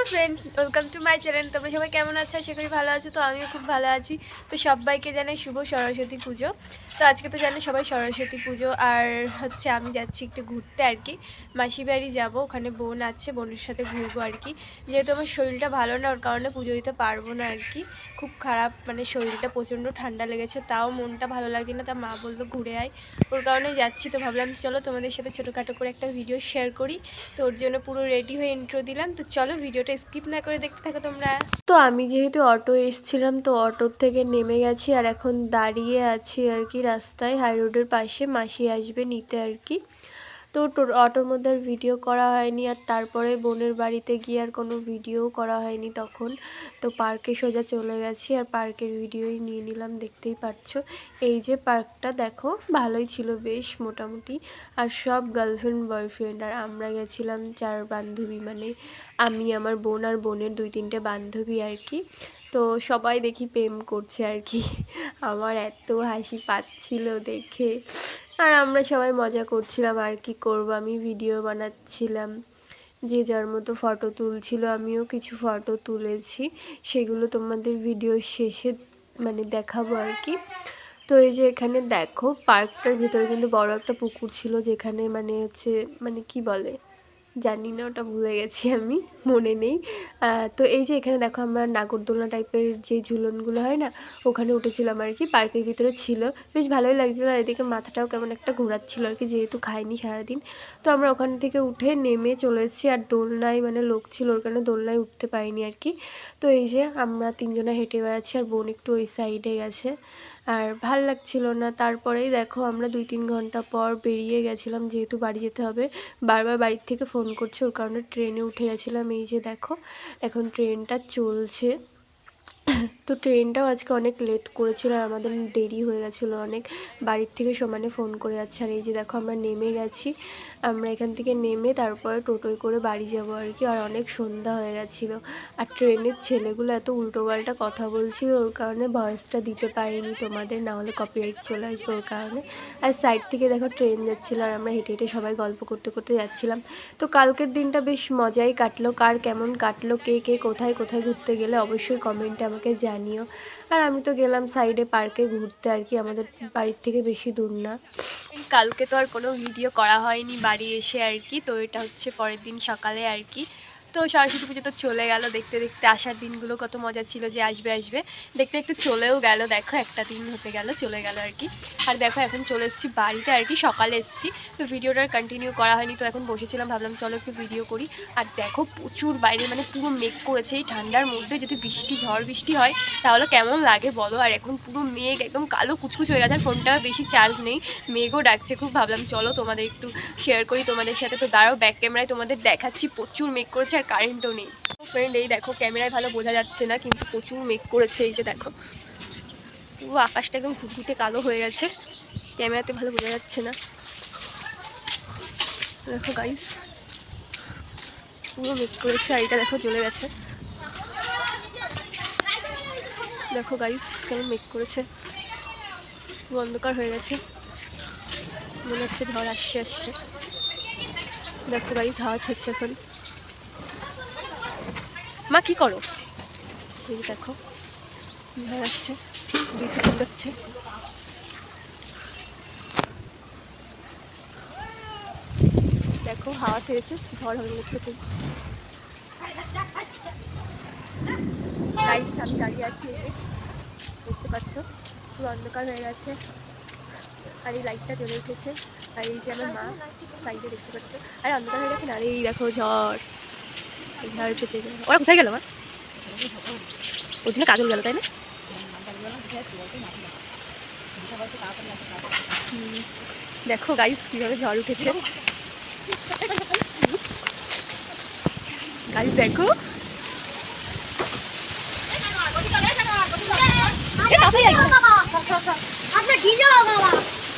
Hello friend welcome to my channel তোমরা সবাই কেমন আছো? আশা করি ভালো আছো, তো আমিও খুব ভালো আছি। তো সবাইকে জানাই শুভ সরস্বতী পুজো। তো আজকে তো জানো সবাই সরস্বতী পুজো, আর হচ্ছে আমি যাচ্ছি একটু ঘুরতে আর কি। মাসি বাড়ি যাব, ওখানে বোন আছে, বোনের সাথে ঘুরবো আর কি। যেহেতু আমার শরীরটা ভালো না, ওর কারণে পুজো দিতে পারব না আর কি। খুব খারাপ মানে শরীরটা প্রচণ্ড ঠান্ডা লেগেছে, তাও মনটা ভালো লাগছে না, তা মা বলল ঘুরে আয়। ওর কারণে যাচ্ছি, তো ভাবলাম চলো তোমাদের সাথে ছোটোখাটো করে একটা ভিডিও শেয়ার করি। তো ওর জন্য পুরো রেডি হয়ে ইন্ট্রো দিলাম, তো চলো ভিডিওটা স্কিপ না করে দেখতে থাকো তোমরা। তো আমি যেহেতু অটো এসছিলাম, তো অটোর থেকে নেমে গেছি আর এখন দাঁড়িয়ে আছি আর কি রাস্তায় হাই রোডের পাশে। মাসি আসবে নিতে আর কি। তো টোর- অটোর মধ্যে আর ভিডিও করা হয়নি আর তারপরে বোনের বাড়িতে গিয়ে আর কোনো ভিডিও করা হয়নি তখন। তো পার্কে সোজা চলে গেছি আর পার্কের ভিডিওই নিয়ে নিলাম, দেখতেই পাচ্ছ। এই যে পার্কটা দেখো, ভালোই ছিল বেশ মোটামুটি। আর সব গার্লফ্রেন্ড বয়ফ্রেন্ড আর আমরা গেছিলাম চার বান্ধবী মানে আমি, আমার বোন আর বোনের দুই তিনটে বান্ধবী আর কি। তো সবাই দেখি প্রেম করছে আর কি। আমার এত হাসি পাচ্ছিল দেখে। আর আমরা সবাই মজা করছিলাম আর কি করব। আমি ভিডিও বানাচ্ছিলাম, যে যার মতো ফটো তুলছিল, আমিও কিছু ফটো তুলেছি, সেগুলো তোমাদের ভিডিও শেষে মানে দেখাবো আর কি। তো এই যে এখানে দেখো পার্কটার ভিতরে কিন্তু বড় একটা পুকুর ছিল, যেখানে মানে হচ্ছে মানে কি বলে? জানি না, ওটা ভুলে গেছি আমি, মনে নেই। তো এই যে এখানে দেখো আমরা নাগরদোলনা টাইপের যে ঝুলনগুলো হয় না, ওখানে উঠেছিলাম আর কি, পার্কের ভিতরে ছিল। বেশ ভালোই লাগছিল আর এদিকে মাথাটাও কেমন একটা ঘোরাচ্ছিল আর কি, যেহেতু খাইনি সারাদিন। তো আমরা ওখান থেকে উঠে নেমে চলে এসেছি আর দোলনায় মানে লোক ছিল, ওর কারণে দোলনায় উঠতে পারিনি আর কি। তো এই যে আমরা তিনজনে হেঁটে বেড়াচ্ছি আর বোন একটু ওই সাইডে গেছে। আর ভালো লাগছিল না। তারপরেই দেখো আমরা দুই তিন ঘণ্টা পর বেরিয়ে গেছিলাম, যেহেতু বাড়ি যেতে হবে। বারবার বাড়ির থেকে ফোন করছে, ওর কারণে ট্রেনে উঠে গেছিলাম। এই যে দেখো, এখন ট্রেনটা চলছে। তো ট্রেনটাও আজকে অনেক লেট করেছিল আর আমাদের দেরি হয়ে গেছিল অনেক। বাড়ির থেকে সমানে ফোন করে যাচ্ছে। আর এই যে দেখো আমরা নেমে গেছি। আমরা এখান থেকে নেমে তারপরে টোটোয় করে বাড়ি যাব আর কি। আর অনেক সন্ধ্যা হয়ে গেছিল। আর ট্রেনের ছেলেগুলো এত উল্টোপাল্টা কথা বলছিল, ওর কারণে ভয়েসটা দিতে পারিনি তোমাদের, না হলে কপিরাইট চলে আসবে ওর কারণে। আর সাইড থেকে দেখো ট্রেন যাচ্ছিল আর আমরা হেঁটে হেঁটে সবাই গল্প করতে করতে যাচ্ছিলাম। তো কালকের দিনটা বেশ মজাই কাটলো। কার কেমন কাটলো, কে কে কোথায় কোথায় ঘুরতে গেলে অবশ্যই কমেন্টে আমাকে জানিও। আর আমি তো গেলাম সাইডে পার্কে ঘুরতে আর কি, আমাদের বাড়ির থেকে বেশি দূর না। কালকে তো আর কোনো ভিডিও করা হয়নি বাড়ি এসে আর কি, তো এটা হচ্ছে পরের দিন সকালে আর কি। তো সরস্বতী পুজো তো চলে গেল। দেখতে দেখতে আসার দিনগুলো কত মজা ছিল যে আসবে আসবে। দেখতে দেখতে চলেও গেল। দেখো একটা দিন হতে গেল, চলে গেল আর কি। আর দেখো এখন চলে এসেছি বাড়িতে আর কি, সকালে এসেছি। তো ভিডিওটার কন্টিনিউ করা হয়নি, তো এখন বসেছিলাম, ভাবলাম চলো একটু ভিডিও করি। আর দেখো প্রচুর বাইরে মানে পুরো মেঘ করেছে এই ঠান্ডার মধ্যে। যদি বৃষ্টি, ঝড় বৃষ্টি হয়, তাহলে কেমন লাগে বলো? আর এখন পুরো মেঘ একদম কালো কুচকুচ হয়ে গেছে, আর ফোনটা বেশি চার্জ নেই। মেঘও ডাকছে খুব, ভাবলাম চলো তোমাদের একটু শেয়ার করি। তোমাদের সাথে তো দাঁড়াও ব্যাক ক্যামেরায় তোমাদের দেখাচ্ছি। প্রচুর মেঘ করেছে আর কারেন্টও নেই। ফ্রেন্ড এই দেখো ক্যামেরায় ভালো বোঝা যাচ্ছে না, কিন্তু প্রচুর মেঘ করেছে, এই যে দেখো। পুরো আকাশটা একদম ঘুটঘুটে কালো হয়ে গেছে ক্যামেরাতে ভালো বোঝা যাচ্ছে না। দেখো গাইস পুরো মেঘ করেছে, আর এটা দেখো চলে গেছে। দেখো গাইস কেমন মেঘ করেছে। অন্ধকার হয়ে গেছে। মনে হচ্ছে ঝড় আসছে আসছে। দেখো গাইস হাওয়া ছাড়ছে এখন। মা, কি করো? এই দেখো ঝড় আসছে বিদ্যুৎ চমকাচ্ছে দেখো, হাওয়া ছেড়েছে, ঝড় হয়ে যাচ্ছে খুব। গাইস আমি দাঁড়িয়ে আছি দেখতে পাচ্ছ, পুরো অন্ধকার হয়ে গেছে। আর এই লাইটটা জ্বলে উঠেছে। আর এই যে আমার মা সাইডে দেখতে পাচ্ছ। আর, অন্ধকার হয়ে গেছে না? এই দেখো, ঝড়। ঝড় উঠেছে ওরা কোথায় গেল মা? ওর জন্য কাজল গেল তাই না। দেখো গাইস কীভাবে ঝড় উঠেছে। গাইস দেখো।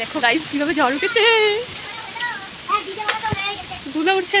দেখো গাইস কীভাবে ঝড় উঠেছে। হ্যাঁ ধুলো উঠছে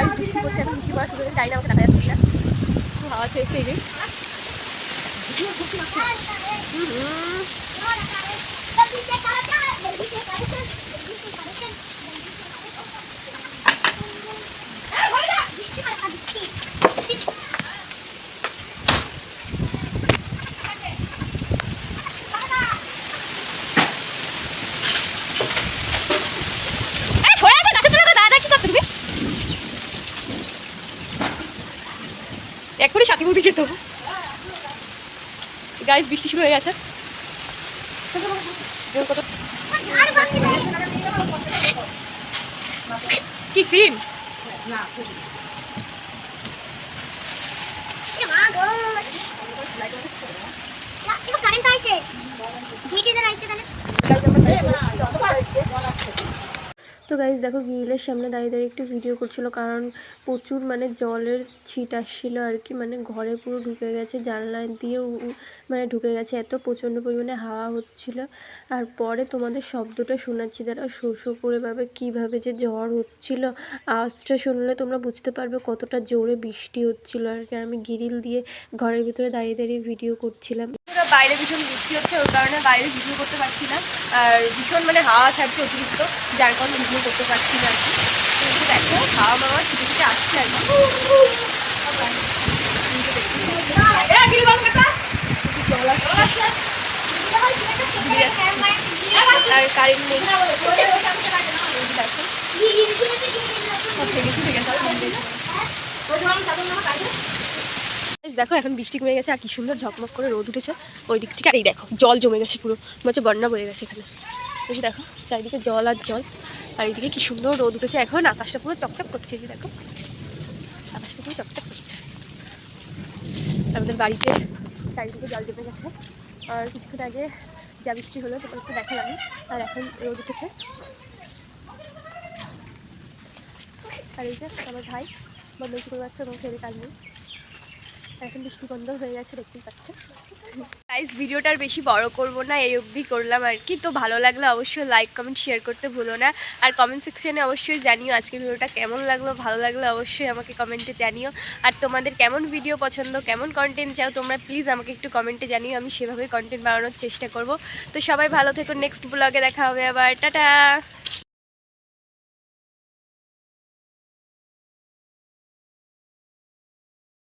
গাড়ি বৃষ্টি পড়ছে এখন বৃষ্টি পড়া শুরু হয়েছে জানি না, আমাকে দেখা যাচ্ছে না হাওয়া ছেড়েছে এই হুম হুম। এই, সরে আসো, গাছের তলায় দাদা কি করছ তুমি এক্ষুনি সাথী উঠে যেত গাইজ বৃষ্টি শুরু হয়ে গেছে। কি সিন কারেন্ট আইছে মিটি দেন আইছে তাহলে তো গাইজ দেখো গ্রিলের সামনে দাঁড়িয়ে দাঁড়িয়ে একটু ভিডিও করছিল, কারণ প্রচুর মানে জলের ছিট আসছিল আর কি মানে ঘরে পুরো ঢুকে গেছে জানলা দিয়ে মানে ঢুকে গেছে, এত প্রচণ্ড পরিমাণে হাওয়া হচ্ছিল। আর পরে তোমাদের শব্দটা শোনাচ্ছি তারা শো শো করে ভাবে কীভাবে যে ঝড় হচ্ছিল, আওয়াজটা শুনলে তোমরা বুঝতে পারবে কতটা জোরে বৃষ্টি হচ্ছিল আর কি আমি গ্রিল দিয়ে ঘরের ভিতরে দাঁড়িয়ে দাঁড়িয়ে ভিডিও করছিলাম। বাইরে ভীষণ বৃষ্টি হচ্ছে, ওর কারণে বাইরে ভিডিও করতে পারছি না, আর ভীষণ মানে হাওয়া ছাড়ছে অতিরিক্ত, যার কারণে করতে পারছি না আর কি। দেখো হাওয়া মাওয়া ছুটে ছুটে আসছে আর কি। আর কারেন্ট নেই। দেখো এখন বৃষ্টি কমে গেছে আর কি সুন্দর ঝকমক করে রোদ উঠেছে ওই দিক থেকে। আর এই দেখো জল জমে গেছে পুরো মনে হচ্ছে বন্যা বয়ে গেছে এখানে। দেখো চারিদিকে জল আর জল। আর এইদিকে কি সুন্দর রোদ উঠেছে। এখন আকাশটা পুরো চকচক করছে, এই দেখো। আকাশটা পুরো চকচক করছে। আমাদের বাড়িতে চারিদিকে জল জমে গেছে। আর কিছুক্ষণ আগে যা বৃষ্টি হলো সেটা একটু দেখালাম। আর এখন রোদ উঠেছে। আর এই যে আমার ভাই, বদমাইশি করে যাচ্ছে এবং ফেরে কাজ নেই। এখন বৃষ্টি বন্ধ হয়ে গেছে, দেখতেই পাচ্ছে গাইজ ভিডিওটা আর বেশি বড় করব না, এই অবধি করলাম আর কি। তো ভালো লাগলে অবশ্যই লাইক কমেন্ট শেয়ার করতে ভুলো না। আর কমেন্ট সেকশনে অবশ্যই জানিও আজকে ভিডিওটা কেমন লাগল। ভালো লাগলে অবশ্যই আমাকে কমেন্টে জানিও। আর তোমাদের কেমন ভিডিও পছন্দ, কেমন কন্টেন্ট চাও, তোমরা প্লিজ আমাকে একটু কমেন্টে জানিও। আমি সেভাবেই কন্টেন্ট বানানোর চেষ্টা করব। তো সবাই ভালো থেকো নেক্সট ব্লগে দেখা হবে আবার। টাটা!